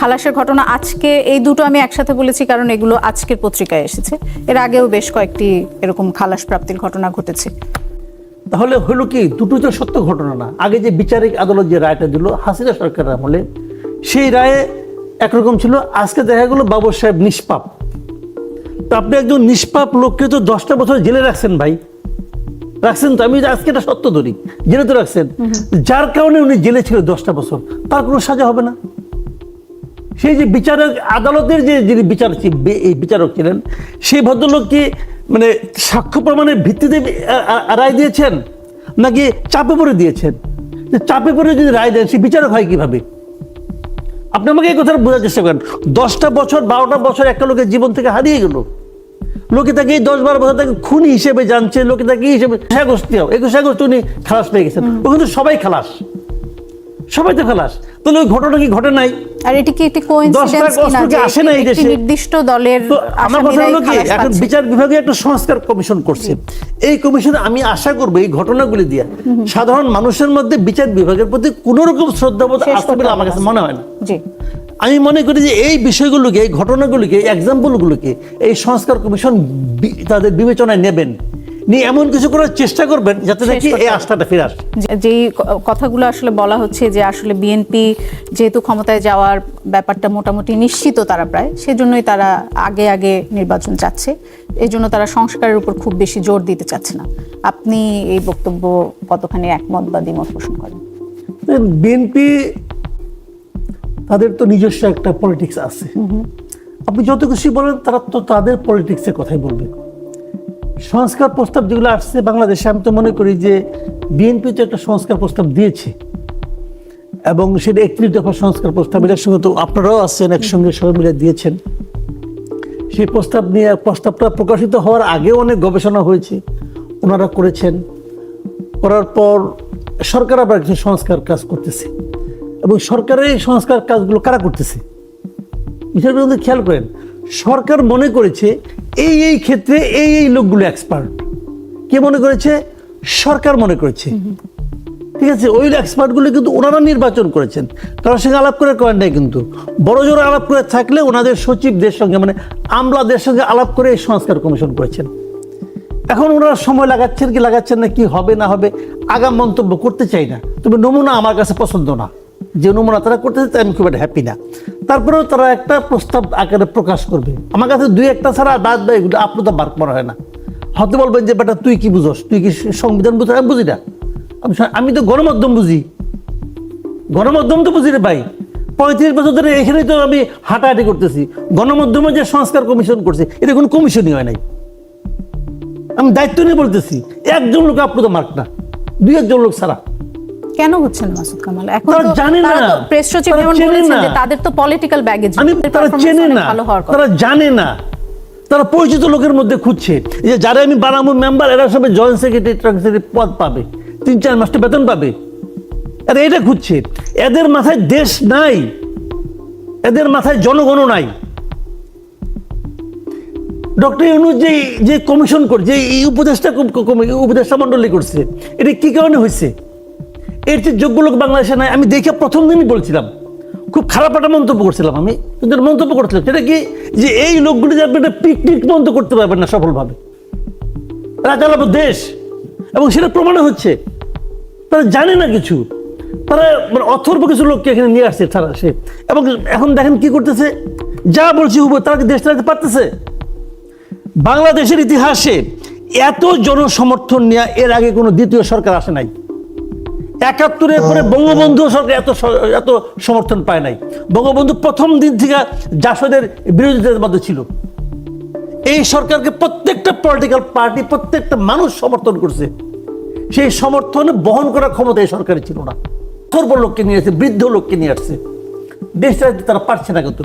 খালাসের ঘটনা আজকে এই দুটো আমি একসাথে বলেছি কারণ এগুলো আজকের পত্রিকায় এসেছে। এর আগেও বেশ কয়েকটি এরকম খালাস প্রাপ্তির ঘটনা ঘটেছে। তাহলে হলো কি? দুটো তো সত্য ঘটনা না। আগে যে বিচারিক আদালত যে রায়টা দিল হাসিনা সরকারের আমলে সেই রায়ে একরকম ছিল আজকে দেখা গেলো বাবর সাহেব নিষ্পাপ। তো আপনি একজন নিষ্পাপ লোককে তো দশটা বছর জেলে রাখছেন ভাই। রাখছেন তো? আমি আজকে এটা সত্য ধরি। জেলে তো রাখছেন। যার কারণে উনি জেলে ছিল দশটা বছর। তার কোনো সাজা হবে না। সেই যে বিচারক, আদালতের যে যিনি বিচারক বিচারক ছিলেন সেই ভদ্রলোককে মানে সাক্ষ্য প্রমাণের ভিত্তিতে রায় দিয়েছেন নাকি চাপে পড়ে দিয়েছেন? চাপে পড়ে যদি রায় দেন, সে বিচারক হয় কীভাবে? আপনি আমাকে এই কথাটা বোঝার চেষ্টা করেন। দশটা বছর, বারোটা বছর একটা লোকের জীবন থেকে হারিয়ে গেল। লোকে তাকে এই দশ বারো বছর তাকে খুনি হিসেবে জানছে, লোকে তাকে হিসেবে একুশে আগস্ট, একুশে উনি খালাস পেয়ে গেছেন। ও কিন্তু সবাই খালাস। সবাই তো খালাস। তাহলে ওই ঘটনা কি ঘটে নাই? আর এটি কি একটি কোইন্সিডেন্স কিনা যে আসে না এই দেশে? নির্দিষ্ট দলের আমার কথা হলো কি এখন বিচার বিভাগে একটা সংস্কার কমিশন করছে। এই কমিশনে আমি আশা করব এই ঘটনাগুলি দিয়ে সাধারণ মানুষের মধ্যে বিচার বিভাগের প্রতি কোনো রকম শ্রদ্ধাবোধ আসবে বলে আমার কাছে মনে হয় না। জি। আমি মনে করি যে এই বিষয়গুলোকে এই ঘটনাগুলোকে এই এক্সাম্পলগুলোকে এই সংস্কার কমিশন তাদের বিবেচনায় নেবেন। নিয়ে এমন কিছু করার চেষ্টা করবেন যাতে নাকি এই। আস্থাটা ফিরে আসে। যেই কথাগুলো আসলে বলা হচ্ছে যে আসলে বিএনপি যেহেতু ক্ষমতায় যাওয়ার ব্যাপারটা মোটামুটি নিশ্চিত তারা প্রায় সেজন্যই তারা আগে আগে নির্বাচন চাচ্ছে। এই জন্য তারা সংস্কারের উপর খুব বেশি জোর দিতে চাচ্ছে না। আপনি এই বক্তব্য কতখানি একমত বা দ্বিমত পোষণ করেন? বিএনপি তাদের তো নিজস্ব একটা পলিটিক্স আছে। আপনি যত খুশি বলেন তারা তো তাদের পলিটিক্সের কথাই বলবে। সংস্কার প্রস্তাব যেগুলো আসছে বাংলাদেশে, আমি তো মনে করি যে বিএনপি তো একটা সংস্কার প্রস্তাব দিয়েছে। এবং সেটা একত্রিশ দফা সংস্কার প্রস্তাব, এটার সঙ্গে তো আপনারাও আছেন, একসঙ্গে সবাই মিলে দিয়েছেন। সেই প্রস্তাব নিয়ে, প্রস্তাবটা প্রকাশিত হওয়ার আগেও অনেক গবেষণা হয়েছে, ওনারা করেছেন। করার পর সরকার আবার কিছু সংস্কার কাজ করতেছে। এবং সরকারের এই সংস্কার কাজগুলো কারা করতেছে? কিন্তু খেয়াল করেন সরকার মনে করেছে এই এই ক্ষেত্রে এই এই লোকগুলো এক্সপার্ট কে মনে করেছে? সরকার মনে করেছে। ঠিক আছে, ওই এক্সপার্টগুলো কিন্তু ওনারা নির্বাচন করেছেন। কারোর সঙ্গে আলাপ করে করেন নাই কিন্তু। বড় জোর আলাপ করে থাকলে ওনাদের সচিবদের সঙ্গে মানে আমলাদের সঙ্গে আলাপ করে এই সংস্কার কমিশন করেছেন। এখন ওনারা সময় লাগাচ্ছেন কি লাগাচ্ছেন না, কি হবে না হবে, আগাম মন্তব্য করতে চাই না। তবে নমুনা আমার কাছে পছন্দ না। যে নমুনা তারা করতেছে তাই আমি খুব একটা হ্যাপি না। তারপরেও তারা একটা প্রস্তাব আকারে প্রকাশ করবে। আমার কাছে দুই একটা ছাড়া বাদ বা এগুলো আপনার তো বার করা হয় না। হয়তো বলবেন যে, বেটা, তুই কি বুঝোস? তুই কি সংবিধান বুঝো আমি বুঝি না। আমি আমি তো গণমাধ্যম বুঝি। গণমাধ্যম তো বুঝি রে ভাই। পঁয়ত্রিশ বছর ধরে এখানে তো আমি হাঁটাহাঁটি করতেছি। গণমাধ্যমে যে সংস্কার কমিশন করছে, এটা কোনো কমিশনই হয় নাই। আমি দায়িত্ব নিয়ে বলতেছি, একজন লোক আপ্লুত মার্ক না। দুই একজন লোক ছাড়া। কেন হচ্ছেন মাসুদ কামাল? এখন তো জানে তারা না। তো প্রেস সচিব যেমন বলেছেন যে তাদের তো পলিটিক্যাল ব্যাগেজ আমি তারা চেনে না। তারা জানে না। তারা পরিচিত লোকের মধ্যে খুঁজছে। যে যারা আমি বানাবো মেম্বার এরা সবাই জয়েন্ট সেক্রেটারি ট্রান্সেক্রেটারি পদ পাবে। তিন চার মাসটা বেতন পাবে। এরা এটা খুঁজছে। এদের মাথায় দেশ নাই। এদের মাথায় জনগণও নাই। ডক্টর ইউনুস যে যে কমিশন করছে এই উপদেষ্টা উপদেষ্টা মন্ডলী করছে এটা কি কারণে হয়েছে? এর যে যোগ্য লোক বাংলাদেশে নাই। আমি দেখে প্রথম দিনই বলছিলাম। খুব খারাপ একটা মন্তব্য করছিলাম আমি। কিন্তু মন্তব্য করছিলাম। সেটা কি? যে এই লোকগুলি যে আপনি একটা পিকনিক বন্ধ করতে পারবেন না সফলভাবে। চালাবো দেশ। এবং সেটা প্রমাণ হচ্ছে, তারা জানে না কিছু। তারা মানে অথর্ব কিছু লোককে এখানে নিয়ে আসছে তারা সে। এবং এখন দেখেন কি করতেছে? যা বলছি হুবো তারা দেশ চালাতে পারতেছে? বাংলাদেশের ইতিহাসে এত জনসমর্থন নিয়ে এর আগে কোনো দ্বিতীয় সরকার আসে নাই। একাত্তরের পরে বঙ্গবন্ধু সরকার এত এত সমর্থন পায় নাই। বঙ্গবন্ধু প্রথম দিন থেকে জাসদের বিরোধিতার মধ্যে ছিল। এই সরকারকে প্রত্যেকটা পলিটিক্যাল পার্টি প্রত্যেকটা মানুষ সমর্থন করছে। সেই সমর্থন বহন করার ক্ষমতা এই সরকারের ছিল না। সর্ব লোককে নিয়ে আসছে বৃদ্ধ লোককে নিয়ে আসছে। দেশটা তারা পারছে না কিন্তু।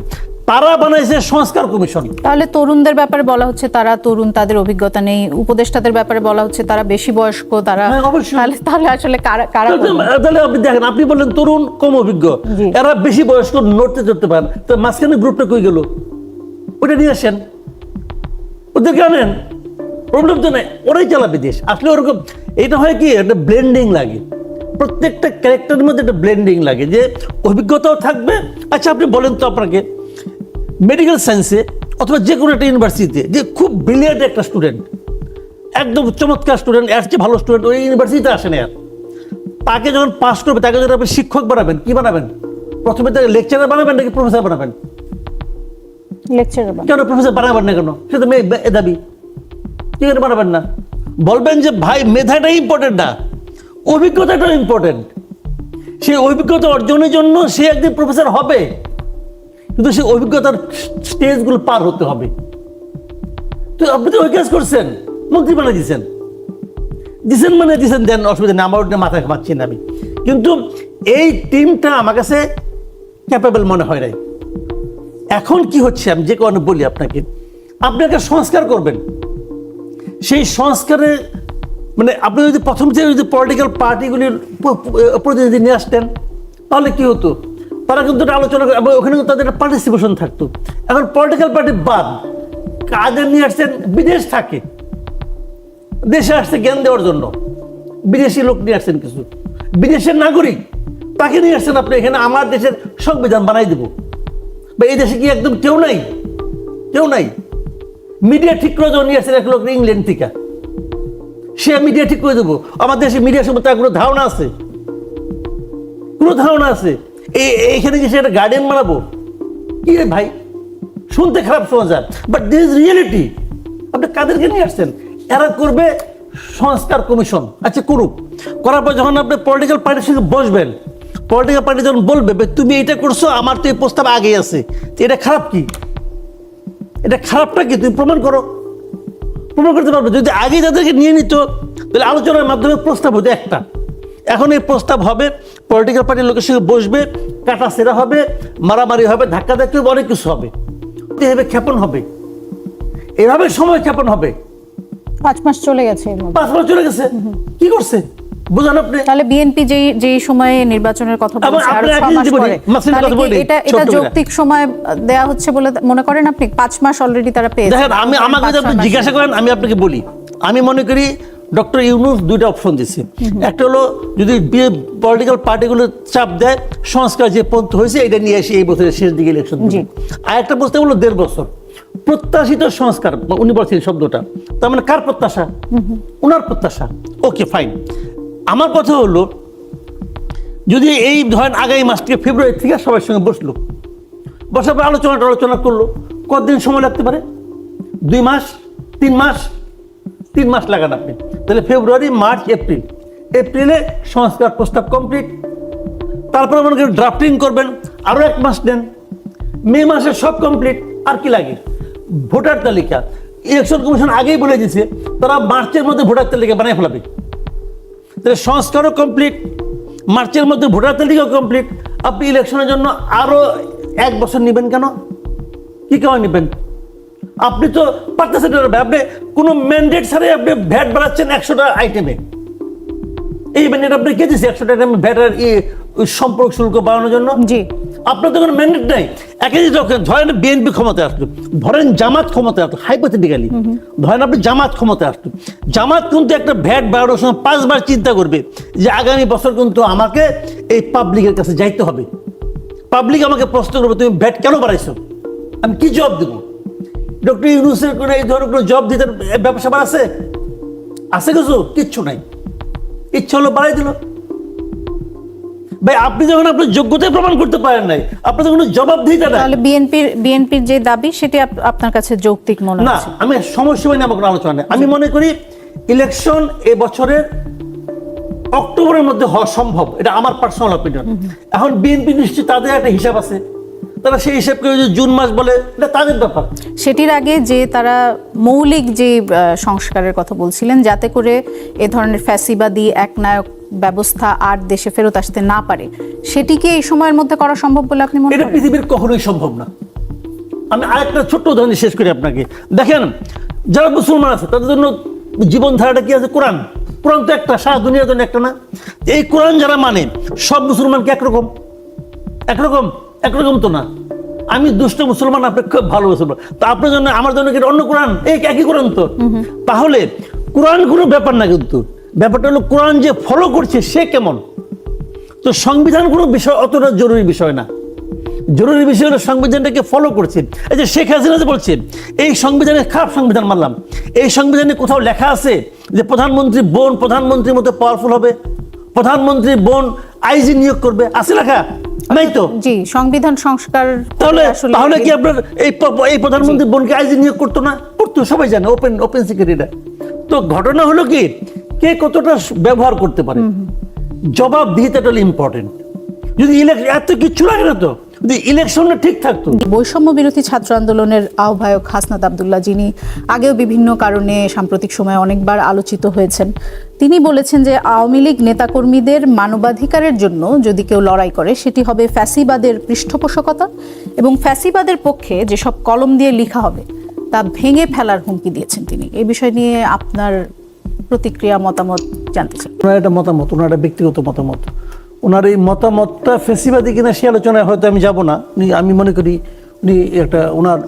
তারা বানাইছে সংস্কার কমিশন। তাহলে তরুণদের ব্যাপারে বলা হচ্ছে তারা তরুণ তাদের অভিজ্ঞতা নেই। উপদেষ্টাদের ব্যাপারে বলা হচ্ছে তারা বেশি বয়স্ক তারা হ্যাঁ। তাহলে তাহলে আসলে কারা কারা তাহলে আপনি দেখেন আপনি বললেন তরুণ কম অভিজ্ঞ। এরা বেশি বয়স্ক নড়তে চড়তে পারেন তো মাঝখানে গ্রুপটা কই গেল? ওটা নিয়ে আসেন। ওদেরকে আনেন। প্রবলেম তো নেই ওরাই চালাবে দেশ। আসলে ওরকম এটা হয় কি একটা ব্লেন্ডিং লাগে। প্রত্যেকটা ক্যারেক্টারের মধ্যে একটা ব্লেন্ডিং লাগে যে অভিজ্ঞতাও থাকবে। আচ্ছা আপনি বলেন তো আপনাকে মেডিকেল সায়েন্সে অথবা যে কোনো একটা ইউনিভার্সিটিতে যে খুব ব্রিলিয়ান্ট একটা স্টুডেন্ট একদম চমৎকার স্টুডেন্ট এর চেয়ে ভালো স্টুডেন্ট ওই ইউনিভার্সিটিতে আসে না আর। তাকে যখন পাস করবে তাকে যখন আপনি শিক্ষক বানাবেন কি বানাবেন? প্রথমে তাকে লেকচারার বানাবেন নাকি প্রফেসর বানাবেন? কেন প্রফেসর বানাবেন না কেন? সে তো মেয়ে- এ দাবি। কি করে বানাবেন না? বলবেন যে ভাই মেধাটাই ইম্পর্টেন্ট না। অভিজ্ঞতাটাও ইম্পর্টেন্ট সেই অভিজ্ঞতা অর্জনের জন্য সে একদিন প্রফেসর হবে। কিন্তু সেই অভিজ্ঞতার স্টেজগুলো পার হতে হবে। তো আপনি তো ওই কাজ করছেন মন্ত্রী বানিয়ে দিচ্ছেন দিছেন মানে দিছেন দেন অসুবিধা নেই, আমার মাথায় পাচ্ছি না আমি। কিন্তু এই টিমটা আমার কাছে ক্যাপেবল মনে হয় নাই। এখন কি হচ্ছে আমি যে কারণে বলি আপনাকে, আপনি একটা সংস্কার করবেন। সেই সংস্কারে মানে আপনি যদি প্রথম থেকে যদি পলিটিক্যাল পার্টিগুলির প্রতিনিধি নিয়ে আসতেন, তাহলে কি হতো? তারা কিন্তু আলোচনা করে ওখানে তাদের পার্টিসিপেশন থাকতো। এখন পলিটিক্যাল পার্টি বাদ, কাদের নিয়ে আসছেন? বিদেশ থাকে। দেশে আসছে জ্ঞান দেওয়ার জন্য। বিদেশি লোক নিয়ে আসছেন কিছু। বিদেশের নাগরিক, তাকে নিয়ে আসছেন আপনি, এখানে আমার দেশের সংবিধান বানাই দেবো। বা এই দেশে কি একদম কেউ নাই? কেউ নাই। মিডিয়া ঠিক করে যখন নিয়ে আসছেন এক লোক ইংল্যান্ড থেকে, সে মিডিয়া ঠিক করে দেবো। আমার দেশে মিডিয়া সম্পর্কে কোনো ধারণা আছে? কোনো ধারণা আছে? এইখানে কি একটা গার্ডিয়ান বানাবো? কি রে ভাই? শুনতে খারাপ শোনা যায় বাট দিস ইজ রিয়েলিটি আপনি কাদেরকে নিয়ে আসছেন? এরা করবে সংস্কার কমিশন। আচ্ছা করুক। করার পর যখন আপনি পলিটিক্যাল পার্টির সঙ্গে বসবেন পলিটিক্যাল পার্টি যখন বলবে তুমি এটা করছ, আমার তো এই প্রস্তাব আগে আছে। এটা খারাপ কি? এটা খারাপটা কি? তুমি প্রমাণ করো। প্রমাণ করতে পারবে। যদি আগে তাদেরকে নিয়ে নিত, তাহলে আলোচনার মাধ্যমে প্রস্তাব হতো একটা। এখন এই প্রস্তাব হবে পলিটিক্যাল পার্টির লোকের সঙ্গে বসবে কাটা সেরা হবে মারামারি হবে ধাক্কা ধাক্কি হবে অনেক কিছু হবে। ক্ষেপণ হবে। এভাবে সময় ক্ষেপণ হবে। পাঁচ মাস চলে গেছে পাঁচ বছর চলে গেছে? কি করছে? বুঝান আপনি। তাহলে বিএনপি যেই যেই সময়ে নির্বাচনের কথা বলছে আরও মাস পরে। তাহলে এটা এটা যৌক্তিক সময় দেয়া হচ্ছে বলে মনে করেন আপনি? পাঁচ মাস অলরেডি তারা পেয়েছে। দেখেন আমি আমাকে যদি আপনি জিজ্ঞাসা করেন আমি আপনাকে বলি। আমি মনে করি ডক্টর ইউনুস দুইটা অপশন দিচ্ছে একটা হলো যদি পলিটিক্যাল পার্টিগুলো চাপ দেয় সংস্কার যে পন্থ হয়েছে এটা নিয়ে এসে এই বছরের শেষ দিকে ইলেকশন। আর একটা বলতে হলো দেড় বছর। প্রত্যাশিত সংস্কার বা উনি বলছেন শব্দটা তার মানে কার প্রত্যাশা? ওনার প্রত্যাশা। ওকে ফাইন আমার কথা হলো যদি এই ধরেন আগামী মাস থেকে ফেব্রুয়ারি থেকে সবার সঙ্গে বসল বসার পর আলোচনা আলোচনা করল কতদিন সময় লাগতে পারে? দুই মাস? তিন মাস? তিন মাস লাগান আপনি। তাহলে ফেব্রুয়ারি, মার্চ, এপ্রিল। এপ্রিলে সংস্কার প্রস্তাব কমপ্লিট তারপরে মনে করেন ড্রাফটিং করবেন আরও এক মাস দেন। মে মাসে সব কমপ্লিট আর কি লাগে? ভোটার তালিকা। ইলেকশন কমিশন আগেই বলে দিয়েছে, তারা মার্চের মধ্যে ভোটার তালিকা বানিয়ে ফেলাবে। তাহলে সংস্কারও কমপ্লিট মার্চের মধ্যে ভোটার তালিকাও কমপ্লিট আপনি ইলেকশনের জন্য আরও এক বছর নেবেন কেন? কি কারণে নেবেন? আপনি তো পারতেছেন আপনি কোনো ম্যান্ডেট ছাড়াই আপনি ভ্যাট বাড়াচ্ছেন একশোটা আইটেমে এই ম্যান্ডেট আপনি কে একশোটা আইটেমে ভ্যাটের সম্পর্ক শুল্ক বাড়ানোর জন্য? জি। আপনার তো কোনো ম্যান্ডেট নাই। একই জিনিস যখন ধরেন বিএনপি ক্ষমতায় আসলো ধরেন জামাত ক্ষমতায় আসলো হাইপোথেটিক্যালি ধরেন আপনি জামাত ক্ষমতায় আসলো। জামাত কিন্তু একটা ভ্যাট বাড়ানোর সময় পাঁচবার চিন্তা করবে যে আগামী বছর কিন্তু আমাকে এই পাবলিকের কাছে যাইতে হবে। পাবলিক আমাকে প্রশ্ন করবে তুমি ভ্যাট কেন বাড়াইছো? আমি কি জবাব দেবো? ডক্টর ইউনুসের কোনো এই ধরনের কোনো জব দিতে ব্যবসা বাড়াচ্ছে আছে? কিছু? কিচ্ছু নাই। ইচ্ছা হলো বাড়াই দিল। ভাই আপনি যখন আপনার যোগ্যতায় প্রমাণ করতে পারেন নাই আপনাদের কোনো জবাবদিহিতা নাই। তাহলে বিএনপির বিএনপির যে দাবি সেটি আপনার কাছে যৌক্তিক মনে না আমি সমস্যা নিয়ে আমার কোনো আলোচনা নেই। আমি মনে করি ইলেকশন এ বছরের অক্টোবরের মধ্যে হওয়া সম্ভব। এটা আমার পার্সোনাল অপিনিয়ন এখন বিএনপি নিশ্চয়ই তাদের একটা হিসাব আছে। তারা সেই হিসাব করে যদি জুন মাস বলে এটা তাদের ব্যাপার। সেটির আগে যে তারা মৌলিক যে সংস্কারের কথা বলছিলেন যাতে করে এ ধরনের ফ্যাসিবাদী একনায়ক ব্যবস্থা আর দেশে ফেরত আসতে না পারে সেটিকে এই সময়ের মধ্যে করা সম্ভব বলে আপনি মনে এটা পৃথিবীর কখনোই সম্ভব না। আমি আরেকটা ছোট্ট উদাহরণ শেষ করি আপনাকে। দেখেন যারা মুসলমান আছে তাদের জন্য জীবনধারাটা কি আছে? কোরআন। কোরআন তো একটা সারা দুনিয়ার জন্য একটা না। এই কোরআন যারা মানে সব মুসলমান কি একরকম। একরকম। একরকম তো না। আমি দুষ্ট মুসলমান আপনি খুব ভালো মুসলমান। তা আপনার জন্য আমার জন্য কি অন্য কোরআন? এই একই কোরআন তো। তাহলে কোরআন কোনো ব্যাপার না কিন্তু। ব্যাপারটা হলো কোরআন যে ফলো করছে সে কেমন? তো সংবিধান কোনো বিষয় অতটা জরুরি বিষয় না। জরুরি বিষয় হলো সংবিধানটাকে ফলো করছে। এই যে শেখ হাসিনা যে বলছে এই সংবিধানে খারাপ সংবিধান মানলাম। এই সংবিধানে কোথাও লেখা আছে যে প্রধানমন্ত্রী বোন প্রধানমন্ত্রীর মতো পাওয়ারফুল হবে। প্রধানমন্ত্রী বোন আইজি নিয়োগ করবে আছে লেখা নাই তো? জি সংবিধান সংস্কার তাহলে তাহলে কি আপনার এই এই প্রধানমন্ত্রী বোনকে আইজি নিয়োগ করতো না? করতো সবাই জানে ওপেন ওপেন সিকিউরিটিটা তো ঘটনা হলো কি কে কতটা ব্যবহার করতে পারে? জবাব দিতে ইম্পর্টেন্ট যদি ইলেকশন এত কিচ্ছু লাগে না তো? যদি ইলেকশনটা ঠিক থাকতো। বৈষম্য বিরোধী ছাত্র আন্দোলনের আহ্বায়ক হাসনাত আবদুল্লাহ যিনি আগেও বিভিন্ন কারণে সাম্প্রতিক সময়ে অনেকবার আলোচিত হয়েছেন। তিনি বলেছেন যে আওয়ামী লীগ নেতাকর্মীদের মানবাধিকারের জন্য যদি কেউ লড়াই করে সেটি হবে ফ্যাসিবাদের পৃষ্ঠপোষকতা এবং ফ্যাসিবাদের পক্ষে যেসব কলম দিয়ে লেখা হবে তা ভেঙে ফেলার হুমকি দিয়েছেন তিনি। এই বিষয় নিয়ে আপনার প্রতিক্রিয়া মতামত জানতে চাই। ওনার একটা মতামত ওনার একটা ব্যক্তিগত মতামত। ওনার এই মতামতটা ফেসিবাদী কিনা সে আলোচনায় হয়তো আমি যাব না। উনি, আমি মনে করি উনি একটা, ওনার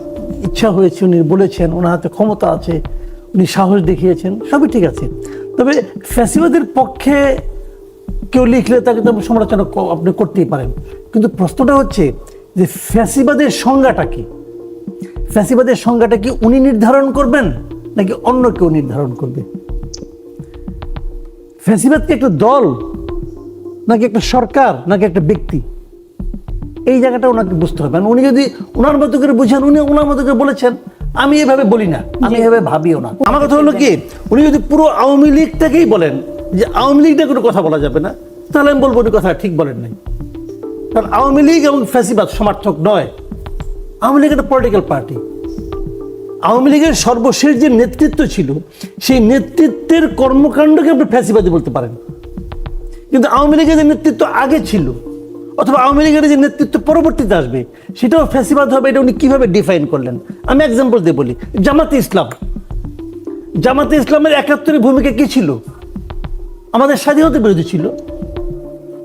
ইচ্ছা হয়েছে, উনি বলেছেন, ওনার হাতে ক্ষমতা আছে, উনি সাহস দেখিয়েছেন, সবই ঠিক আছে। তবে ফ্যাসিবাদের পক্ষে কেউ লিখলে তাকে তো সমালোচনা আপনি করতেই পারেন। কিন্তু প্রশ্নটা হচ্ছে যে ফ্যাসিবাদের সংজ্ঞাটা কি? ফ্যাসিবাদের সংজ্ঞাটা কি উনি নির্ধারণ করবেন, নাকি অন্য কেউ নির্ধারণ করবে? ফ্যাসিবাদ কি একটা দল? নাকি একটা সরকার নাকি একটা ব্যক্তি? এই জায়গাটা ওনাকে বুঝতে হবে। মানে উনি যদি ওনার মতো করে বুঝেন উনি ওনার মতো করে বলেছেন আমি এভাবে বলি না আমি এভাবে ভাবিও না। আমার কথা হলো কি উনি যদি পুরো আওয়ামী লীগটাকেই বলেন যে আওয়ামী লীগ নিয়ে কোনো কথা বলা যাবে না তাহলে আমি বলব উনি কথা ঠিক বলেন নাই। কারণ আওয়ামী লীগ এবং ফ্যাসিবাদ সমর্থক নয়। আওয়ামী লীগ একটা পলিটিক্যাল পার্টি আওয়ামী লীগের সর্বশেষ যে নেতৃত্ব ছিল সেই নেতৃত্বের কর্মকাণ্ডকে আপনি ফ্যাসিবাদী বলতে পারেন। কিন্তু আওয়ামী লীগের যে নেতৃত্ব আগে ছিল, অথবা আওয়ামী লীগের যে নেতৃত্ব পরবর্তীতে আসবে, সেটাও ফ্যাসিবাদ হবে, এটা উনি কীভাবে ডিফাইন করলেন? আমি এক্সাম্পল দিয়ে বলি, জামাতে ইসলাম। জামাতে ইসলামের একাত্তরের ভূমিকা কী ছিল? আমাদের স্বাধীনতা বিরোধী ছিল।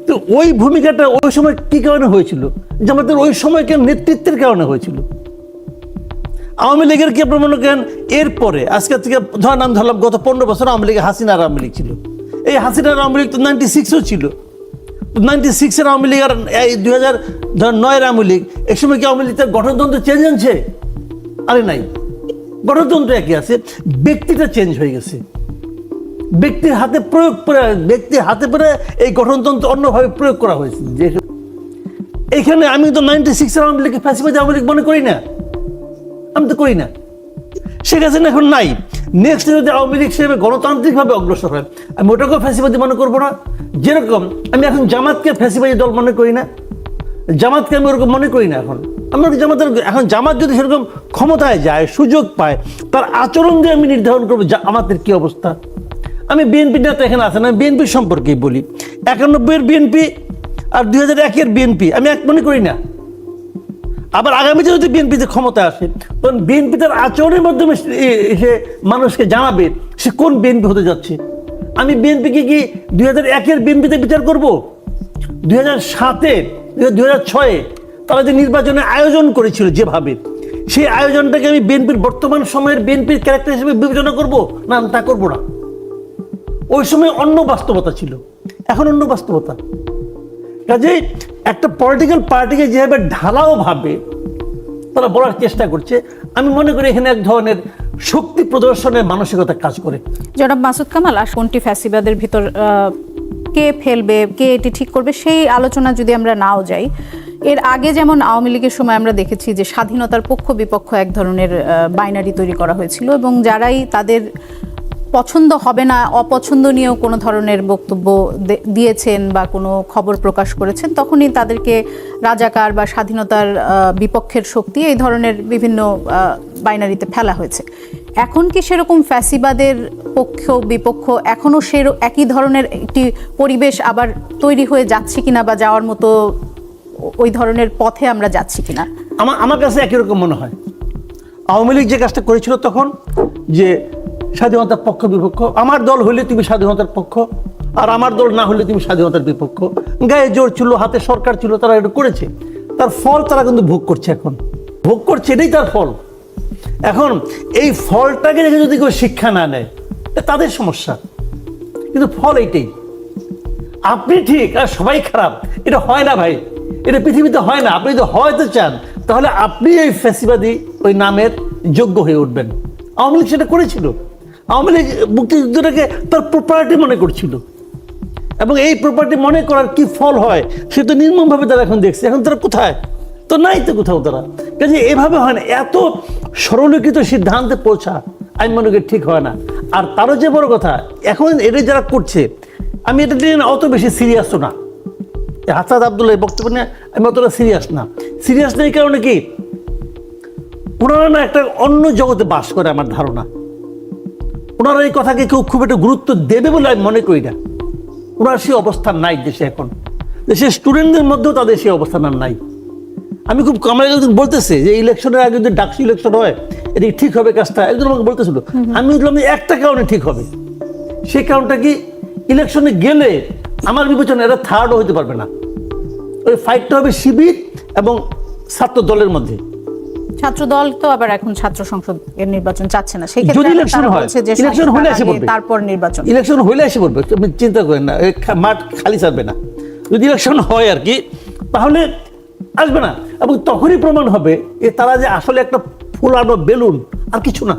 তো ওই ভূমিকাটা ওই সময় কি কারণে হয়েছিল? জামাতের ওই সময়কার নেতৃত্বের কারণে হয়েছিল? আওয়ামী লীগের কি আপনার মনে করেন, এরপরে, আজকে থেকে ধর নাম ধরলাম গত পনেরো বছর আওয়ামী লীগে হাসিনার আওয়ামী লীগ ছিল। এই হাসিনার আওয়ামী লীগ তো নাইনটি সিক্সও ছিল। নাইনটি সিক্সের আওয়ামী লীগ আর এই দুই হাজার নয়ের আওয়ামী লীগ এই সময় কি আওয়ামী লীগের গঠনতন্ত্র চেঞ্জ আনছে? আরে নাই। গঠনতন্ত্র একই আছে, ব্যক্তিটা চেঞ্জ হয়ে গেছে। ব্যক্তির হাতে প্রয়োগ করে, ব্যক্তির হাতে পরে এই গঠনতন্ত্র অন্যভাবে প্রয়োগ করা হয়েছে। যে এখানে আমি তো নাইনটি সিক্সের আওয়ামী লীগকে ফ্যাসিবাদী আওয়ামী লীগ মনে করি না। আমি তো করি না। শেখ হাসিনা এখন নাই। নেক্সট যদি আওয়ামী লীগ হিসেবে গণতান্ত্রিকভাবে অগ্রসর হয়, আমি ওটাকেও ফ্যাসিবাদী মনে করব না। যেরকম আমি এখন জামাতকে ফ্যাসিবাদী দল মনে করি না, জামাতকে আমি ওরকম মনে করি না এখন। আমরা জামাতের, এখন জামাত যদি সেরকম ক্ষমতায় যায়, সুযোগ পায়, তার আচরণ দিয়ে আমি নির্ধারণ করব আমাদের কি অবস্থা। আমি বিএনপি নেতা এখানে আছে না বিএনপির সম্পর্কেই বলি। একানব্বইয়ের বিএনপি আর দুই হাজার একের বিএনপি, আমি এক মনে করি না। আবার আগামীতে যদি বিএনপিতে ক্ষমতা আসে, তখন বিএনপি তার আচরণের মাধ্যমে সে- মানুষকে জানাবে সে কোন বিএনপি হতে যাচ্ছে। আমি বিএনপিকে কি দুই হাজার একের বিএনপিতে বিচার করব? দুই হাজার সাতে, দুই হাজার ছয়ে তারা যে নির্বাচনের আয়োজন করেছিল যেভাবে, সেই আয়োজনটাকে আমি বিএনপির বর্তমান সময়ের বিএনপির ক্যারেক্টার হিসেবে বিবেচনা করব? না তা করব না। ওই সময় অন্য বাস্তবতা ছিল। এখন অন্য বাস্তবতা। কাজে একটা পলিটিক্যাল পার্টিকে যেভাবে ঢালাও ভাবে, তারা বলার চেষ্টা করছে। আমি মনে করি এখানে এক ধরনের শক্তি প্রদর্শনের মানসিকতা কাজ করে। জনাব মাসুদ কামাল, আর কোনটি ফ্যাসিবাদের ভিতর কে ফেলবে, কে এটি ঠিক করবে, সেই আলোচনা যদি আমরা নাও যাই, এর আগে যেমন আওয়ামী লীগের সময় আমরা দেখেছি যে স্বাধীনতার পক্ষ বিপক্ষ এক ধরনের বাইনারি তৈরি করা হয়েছিল এবং যারাই তাদের পছন্দ হবে না অপছন্দ নিয়েও কোনো ধরনের বক্তব্য দিয়েছেন বা কোনো খবর প্রকাশ করেছেন, তখনই তাদেরকে রাজাকার বা স্বাধীনতার বিপক্ষের শক্তি এই ধরনের বিভিন্ন বাইনারিতে ফেলা হয়েছে। এখন কি সেরকম ফ্যাসিবাদের পক্ষ, বিপক্ষ এখনও সে একই ধরনের একটি পরিবেশ আবার তৈরি হয়ে যাচ্ছে কিনা বা যাওয়ার মতো ওই ধরনের পথে আমরা যাচ্ছি কিনা? আমার আমার কাছে একই রকম মনে হয়। আওয়ামী লীগ যে কাজটা করেছিল তখন, যে স্বাধীনতার পক্ষ বিপক্ষ। আমার দল হলে তুমি স্বাধীনতার পক্ষ, আর আমার দল না হলে তুমি স্বাধীনতার বিপক্ষ। গায়ে জোর ছিল, হাতে সরকার ছিল, তারা এটা করেছে। তার ফল তারা কিন্তু ভোগ করছে এখন। ভোগ করছে, এটাই তার ফল। এখন এই ফলটাকে রেখে যদি কেউ শিক্ষা না নেয় তাদের সমস্যা। কিন্তু ফল এইটাই। আপনি ঠিক, আর সবাই খারাপ। এটা হয় না ভাই। এটা পৃথিবীতে হয় না। আপনি যদি হয়তো চান, তাহলে আপনি এই ফ্যাসিবাদী ওই নামের যোগ্য হয়ে উঠবেন। আওয়ামী লীগ সেটা করেছিল। আওয়ামী লীগ মুক্তিযুদ্ধটাকে তার প্রপার্টি মনে করছিল। এবং এই প্রপার্টি মনে করার কি ফল হয়, সে তো নির্মমভাবে তারা এখন দেখছে। এখন তারা কোথায়? তো নাই তো কোথাও তারা। কাজে এভাবে হয় না। এত সরলীকৃত সিদ্ধান্তে পৌঁছা, আমি মনে করি ঠিক হয় না। আর তারও যে বড় কথা, এখন এটা যারা করছে, আমি এটা নিয়ে অত বেশি সিরিয়াসও না। হাসাদ আবদুল্লাহ বক্তব্য নিয়ে আমি অতটা সিরিয়াস না। সিরিয়াস নেই কারণে কি? ওনারা না একটা অন্য জগতে বাস করে আমার ধারণা। ওনারা এই কথাকে কেউ খুব একটা গুরুত্ব দেবে বলে আমি মনে করি না। ওনার সেই অবস্থান নাই দেশে এখন। দেশের স্টুডেন্টদের মধ্যেও তাদের সেই অবস্থান আর নাই। আমি খুব আমার একজন বলতেছে যে ইলেকশনের আগে যদি ডাকসু ইলেকশন হয়, এটা ঠিক হবে কাজটা। একজন আমাকে বলতেছিল, আমি বললাম একটা কারণে ঠিক হবে। সেই কারণটা কি, ইলেকশনে গেলে আমার বিবেচনা এরা থার্ডও হতে পারবে না। ওই ফাইটটা হবে শিবির এবং ছাত্র দলের মধ্যে। তো আবার এখন ছাত্র সংসদ নির্বাচন চাচ্ছে না। সেই যদি election হয়, ইলেকশন হলে এসে পড়বে। তারপর নির্বাচন। ইলেকশন হলে এসে পড়বে আপনি চিন্তা করেন না মাঠ খালি ছাড়বে না। যদি ইলেকশন হয় আর কি তাহলে আসবে না। এবং তখনই প্রমাণ হবে এ তারা যে আসলে একটা ফুলানো বেলুন আর কিছু না।